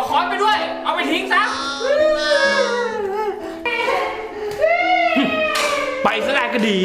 เอาค้อนไปด้วย เอาไปทิ้งซะ ไปซะได้ก็ดี